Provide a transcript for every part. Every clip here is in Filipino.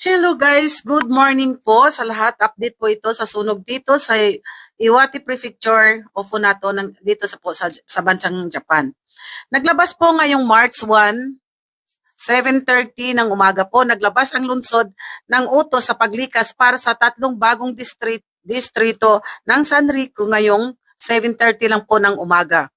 Hello guys, good morning po sa lahat. Update po ito sa sunog dito sa Iwate Prefecture o Funato ng, dito sa, po, sa, sa bansang Japan. Naglabas po ngayong March 1, 7.30 ng umaga po, naglabas ang lungsod ng utos sa paglikas para sa tatlong bagong district, distrito ng San Rico ngayong 7.30 lang po ng umaga,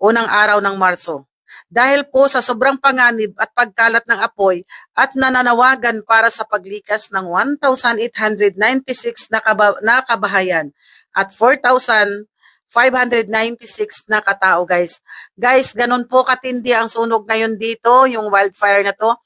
unang araw ng Marso. Dahil po sa sobrang panganib at pagkalat ng apoy at nananawagan para sa paglikas ng 1,896 na, kaba- na kabahayan at 4,596 na katao guys. Guys, ganun po katindi ang sunog ngayon dito, yung wildfire na to.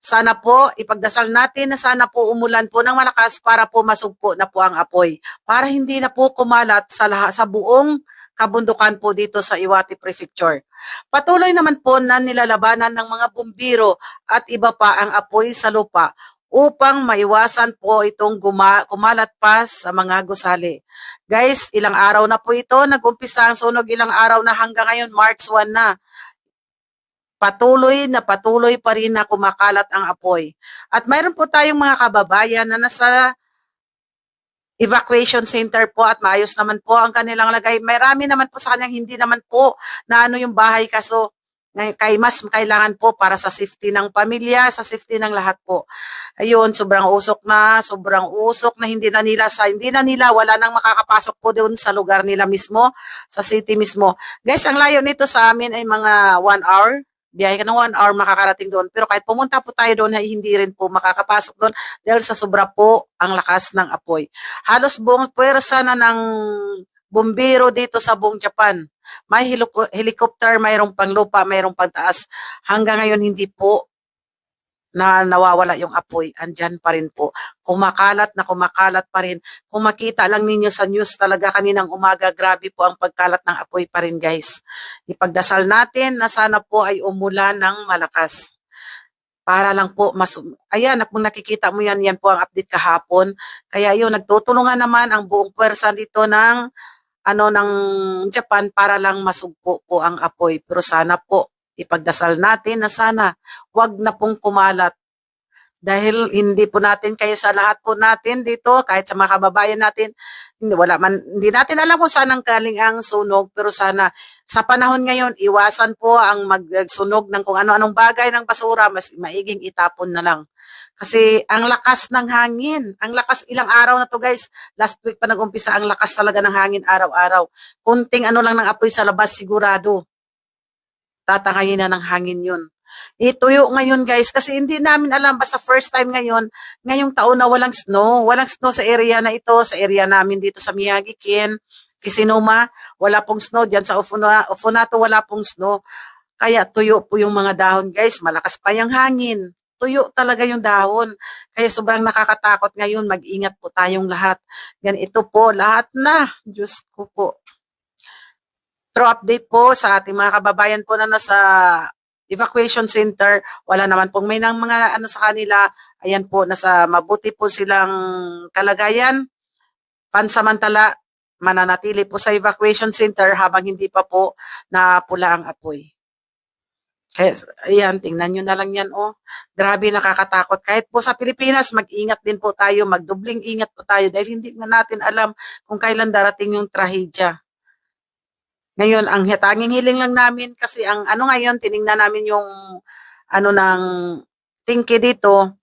Sana po, ipagdasal natin na sana po umulan po ng malakas para po masugpo na po ang apoy. Para hindi na po kumalat sa, laha, sa buong kabundukan po dito sa Iwate Prefecture. Patuloy naman po na nilalabanan ng mga bumbiro at iba pa ang apoy sa lupa upang maiwasan po itong guma- kumalat pa sa mga gusali. Guys, ilang araw na po ito, nag-umpisa ang sunog ilang araw na hanggang ngayon, March 1 na. Patuloy na patuloy pa rin na kumakalat ang apoy. At mayroon po tayong mga kababayan na nasa evacuation center po at maayos naman po ang kanilang lagay. Marami naman po sa kanyang hindi naman po na ano yung bahay kaso kay mas kailangan po para sa safety ng pamilya, sa safety ng lahat po. Ayun, sobrang usok na, sobrang usok na hindi na nila sa hindi na nila wala nang makakapasok po doon sa lugar nila mismo, sa city mismo. Guys, ang layo nito sa amin ay mga one hour. Biyahe ka ng one hour makakarating doon. Pero kahit pumunta po tayo doon, hindi rin po makakapasok doon dahil sa sobra po ang lakas ng apoy. Halos buong puwersa na ng bumbiro dito sa buong Japan. May helico- helicopter, mayroong panglupa, mayroong pangtaas. Hanggang ngayon hindi po na nawawala yung apoy. Andyan pa rin po. Kumakalat na kumakalat pa rin. Kung makita lang ninyo sa news talaga kaninang umaga, grabe po ang pagkalat ng apoy pa rin guys. Ipagdasal natin na sana po ay umulan ng malakas para lang po mas ayan kung nakikita mo yan yan po ang update kahapon kaya yun nagtutulungan naman ang buong pwersa dito ng ano ng Japan para lang masugpo po ang apoy pero sana po ipagdasal natin na sana wag na pong kumalat. Dahil hindi po natin kaya sa lahat po natin dito kahit sa mga kababayan natin hindi wala man hindi natin alam kung saan ang galing ang sunog pero sana sa panahon ngayon iwasan po ang magsunog ng kung ano-anong bagay ng basura mas maiging itapon na lang. Kasi ang lakas ng hangin ang lakas ilang araw na to guys. Last week pa nag-umpisa ang lakas talaga ng hangin araw-araw. Kunting ano lang ng apoy sa labas sigurado tatangayin na ng hangin yun. Ituyo ngayon guys kasi hindi namin alam basta first time ngayon ngayong taon na walang snow. Walang snow sa area na ito sa area namin dito sa Miyagi-kin Kisinuma. Wala pong snow diyan sa Ofuna- Ofunato wala pong snow. Kaya tuyo po yung mga dahon guys. Malakas pa yung hangin. Tuyo talaga yung dahon. Kaya sobrang nakakatakot ngayon. Mag-ingat po tayong lahat. Ganito po lahat na. Diyos ko po pero update po sa ating mga kababayan po na nasa evacuation center. Wala naman pong may nang mga ano sa kanila. Ayan po, nasa mabuti po silang kalagayan. Pansamantala, mananatili po sa evacuation center habang hindi pa po napula ang apoy. Kaya, ayan, tingnan nyo na lang yan, oh. Grabe, nakakatakot. Kahit po sa Pilipinas, mag-ingat din po tayo, magdubling ingat po tayo dahil hindi na natin alam kung kailan darating yung trahedya. Ngayon, ang tanging hiling lang namin kasi ang ano ngayon, tiningnan namin yung ano ng tingki dito,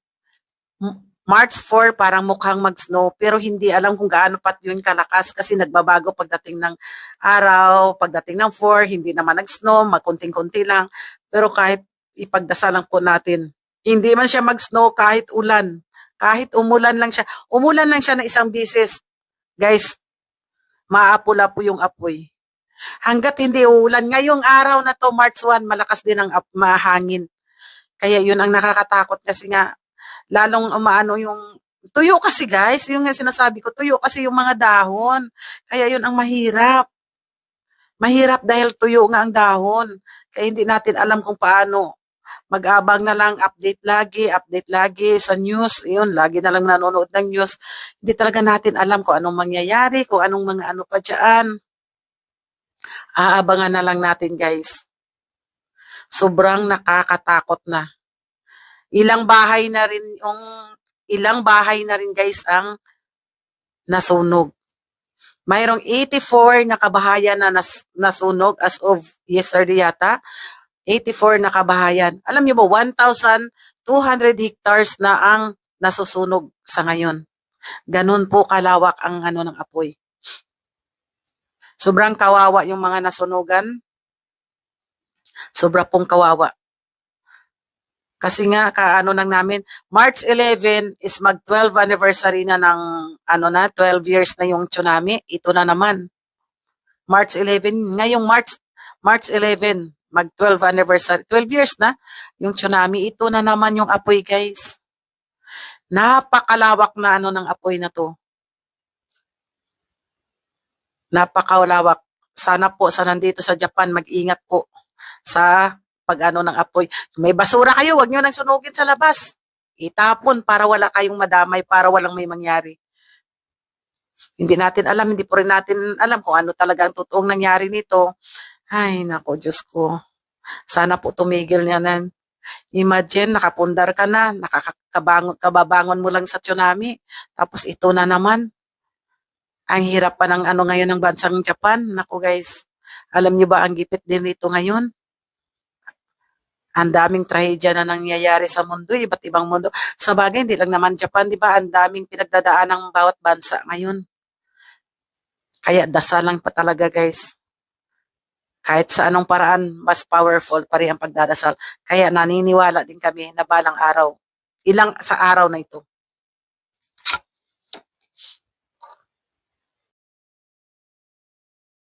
March 4 parang mukhang mag-snow pero hindi alam kung gaano pat yun kalakas kasi nagbabago pagdating ng araw, pagdating ng 4, hindi naman nag-snow, makunting-kunti lang. Pero kahit ipagdasalan po natin, hindi man siya mag-snow kahit ulan. Kahit umulan lang siya. Umulan lang siya na isang bisis. Guys, maapula po yung apoy. Hanggat hindi uulan. Ngayong araw na to, March 1, malakas din ang ap- mahangin. Kaya yun ang nakakatakot kasi nga, lalong umaano yung, tuyo kasi guys, yung sinasabi ko, tuyo kasi yung mga dahon. Kaya yun ang mahirap. Mahirap dahil tuyo nga ang dahon. Kaya hindi natin alam kung paano. Mag-abang na lang, update lagi, update lagi sa news. Yun, lagi na lang nanonood ng news. Hindi talaga natin alam kung anong mangyayari, kung anong mga ano pa dyan. Aabangan na lang natin guys. Sobrang nakakatakot na. Ilang bahay na rin yung ilang bahay na rin guys ang nasunog. Mayroong 84 na kabahayan na nas, nasunog as of yesterday yata. 84 na kabahayan. Alam niyo ba, 1,200 hectares na ang nasusunog sa ngayon. Ganun po kalawak ang ano ng apoy. Sobrang kawawa yung mga nasunugan. Sobra pong kawawa. Kasi nga, kaano nang namin, March 11 is mag 12 anniversary na ng, ano na, 12 years na yung tsunami. Ito na naman. March 11, ngayong March, March 11, mag 12 anniversary, 12 years na yung tsunami. Ito na naman yung apoy, guys. Napakalawak na ano ng apoy na to. Napakalawak. Sana po sa nandito sa Japan, mag-ingat po sa pag-ano ng apoy. May basura kayo, wag nyo nang sunugin sa labas. Itapon para wala kayong madamay, para walang may mangyari. Hindi natin alam, hindi po rin natin alam kung ano talaga ang totoong nangyari nito. Ay, nako, Diyos ko. Sana po tumigil niya nan. Imagine, nakapundar ka na, nakakabangon, kababangon mo lang sa tsunami. Tapos ito na naman. Ang hirap pa ng ano ngayon ng bansang Japan. Nako guys, alam niyo ba ang gipit din nito ngayon? Ang daming trahedya na nangyayari sa mundo, iba't ibang mundo. Sa bagay, hindi lang naman Japan, di ba? Ang daming pinagdadaan ng bawat bansa ngayon. Kaya dasal lang pa talaga guys. Kahit sa anong paraan, mas powerful pa rin ang pagdadasal. Kaya naniniwala din kami na balang araw, ilang sa araw na ito,